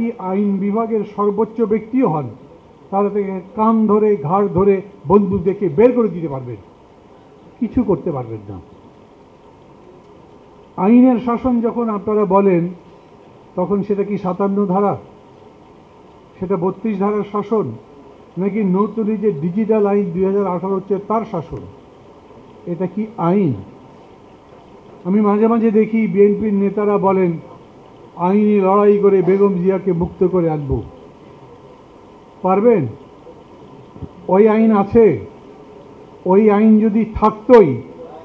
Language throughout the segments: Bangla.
কি আইন বিভাগের সর্বোচ্চ ব্যক্তিও হন, তারা থেকে কান ধরে, ঘাড় ধরে বন্দুক দেখে বের করে দিতে পারবেন। কিছু করতে পারবেন না। আইনের শাসন যখন আপনারা বলেন, তখন সেটা কি সাতান্ন ধারা? সেটা বত্রিশ ধারার শাসন, নাকি নতুন যে ডিজিটাল আইন দুই হাজার আঠারো হচ্ছে তার শাসন? এটা কি আইন? আমি মাঝে মাঝে দেখি বিএনপির নেতারা বলেন আইনি লড়াই করে বেগম জিয়াকে মুক্ত করে আনব। পারবেন? ওই আইন আছে। ওই আইন যদি থাকতোই,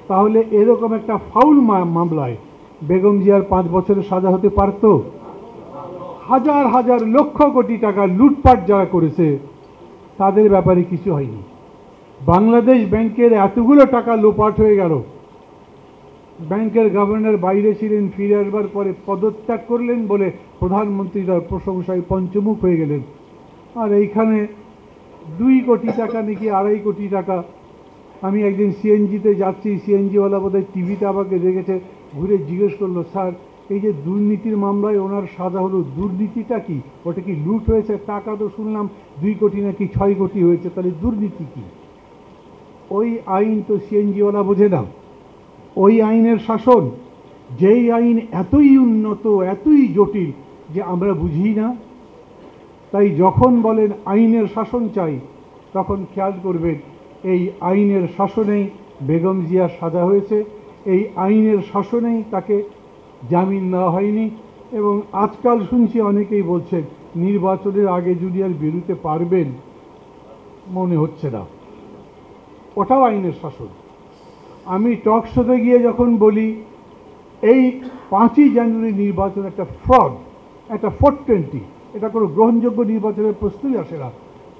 তাহলে এরকম একটা ফাউল মামলায় বেগম জিয়ার পাঁচ বছরের সাজা হতে পারত। হাজার হাজার লক্ষ কোটি টাকা লুটপাট যারা করেছে, তাদের ব্যাপারে কিছু হয়নি। বাংলাদেশ ব্যাংকের এতগুলো টাকা লোপাট হয়ে গেল। ব্যাংকের গভর্নর বাইরে ছিলেন, ফিরে আসবার পরে পদত্যাগ করলেন বলে প্রধানমন্ত্রী তার প্রশংসায় পঞ্চমুখ হয়ে গেলেন। আর এইখানে দুই কোটি টাকা নাকি আড়াই কোটি টাকা। আমি একদিন সিএনজিতে যাচ্ছি, সিএনজিওয়ালা বোধহয় টিভিতে আমাকে দেখেছে, ঘুরে জিজ্ঞেস করল, স্যার, এই যে দুর্নীতির মামলায় ওনার সাজা হলো, দুর্নীতিটা কি? ওটা কি লুট হয়েছে? টাকা তো শুনলাম, দুই কোটি নাকি ছয় কোটি হয়েছে, তাহলে দুর্নীতি কি? ওই আইন তো সিএনজিওয়ালা বোঝে না। ওই আইনের শাসন, যেই আইন এতই উন্নত, এতই জটিল যে আমরা বুঝি না। তাই যখন বলেন আইনের শাসন চাই, তখন খেয়াল করবেন এই আইনের শাসনেই বেগম জিয়ার সাজা হয়েছে। এই আইনের শাসনেই তাকে জামিন দেওয়া হয়নি এবং আজকাল শুনছি অনেকেই বলছেন, নির্বাচনের আগে জুনিয়র বেরোতে পারবেন, মনে হচ্ছে না। ওটাও আইনের শাসন। আমি টক শোতে গিয়ে যখন বলি, এই পাঁচই জানুয়ারি নির্বাচন একটা ফ্রড একটা ফোর টোয়েন্টি এটা কোনো গ্রহণযোগ্য নির্বাচনের প্রশ্নই আসে না।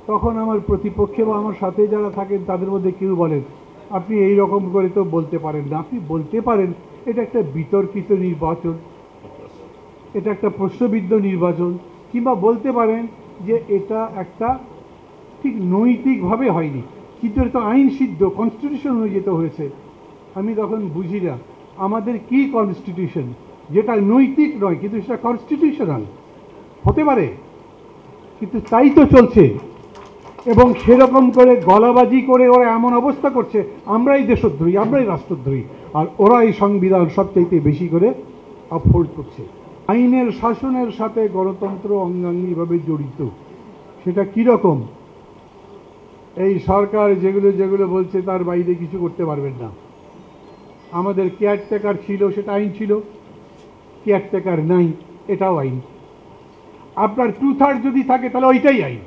তখন আমার প্রতিপক্ষে বা আমার সাথে যারা থাকেন, তাদের মধ্যে কেউ বলেন, আপনি এই রকম করে তো বলতে পারেন না। আপনি বলতে পারেন, এটা একটা বিতর্কিত নির্বাচন। এটা একটা প্রশ্নবিদ্ধ নির্বাচন। কিংবা বলতে পারেন যে এটা একটা ঠিক নৈতিকভাবে হয়নি। কিন্তু এটা আইন সিদ্ধ কনস্টিটিউশন অনুযায়ী হয়েছে। আমি তখন বুঝি না, আমাদের কি কনস্টিটিউশন যেটা নৈতিক নয়, কিন্তু সেটা কনস্টিটিউশনাল হতে পারে, কিন্তু তাই তো চলছে। এবং সেরকম করে গলাবাজি করে ওরা এমন অবস্থা করছে, আমরাই দেশদ্রোহী, আমরাই রাষ্ট্রদ্রোহী, আর ওরা এই সংবিধান সবচাইতে বেশি করে আপহোল্ড করছে। আইনের শাসনের সাথে গণতন্ত্র অঙ্গাঙ্গিভাবে জড়িত, সেটা কীরকম এই সরকার যেগুলো যেগুলো বলছে, তার বাইরে কিছু করতে পারবেন না। আমাদের কেয়ারটেকার ছিল, সেটা আইন ছিল। কেয়ারটেকার নাই, এটাও আইন। আপনার টু থার্ড যদি থাকে, তাহলে ওইটাই আইন।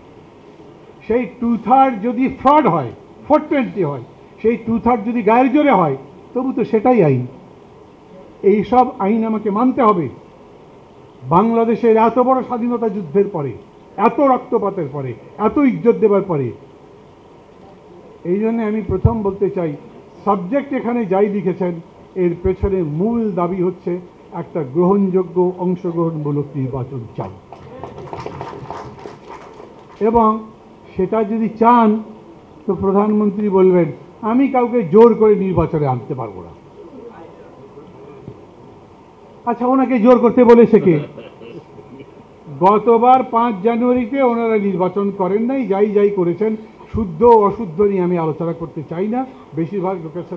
সেই টু থার্ড যদি ফ্রড হয় ফোর টোয়েন্টি হয়, সেই টু থার্ড যদি গায়ের জোরে হয়, তবু তো সেটাই আইন। এই সব আইন আমাকে মানতে হবে। বাংলাদেশের এত বড় স্বাধীনতা যুদ্ধের পরে, এত রক্তপাতের পরে, এত ইজ্জত দেবার পরে। এই জন্য আমি প্রথম বলতে চাই সাবজেক্ট এখানে যাই লিখেছেন, এর পেছনে মূল দাবি হচ্ছে একটা গ্রহণযোগ্য অংশগ্রহণমূলক নির্বাচন চাই। এবং সেটা যদি চান, তো প্রধানমন্ত্রী বলবেন, আমি কাউকে জোর করে নির্বাচনে আনতে পারব না। আচ্ছা ওনাকে জোর করতে বলেছে কে? গতবার পাঁচ জানুয়ারিতে ওনারা নির্বাচন করেন নাই, যাই যাই করেছেন শুদ্ধ অশুদ্ধ নিয়ে আমি আলোচনা করতে চাই না। বেশিরভাগ লোকের সাথে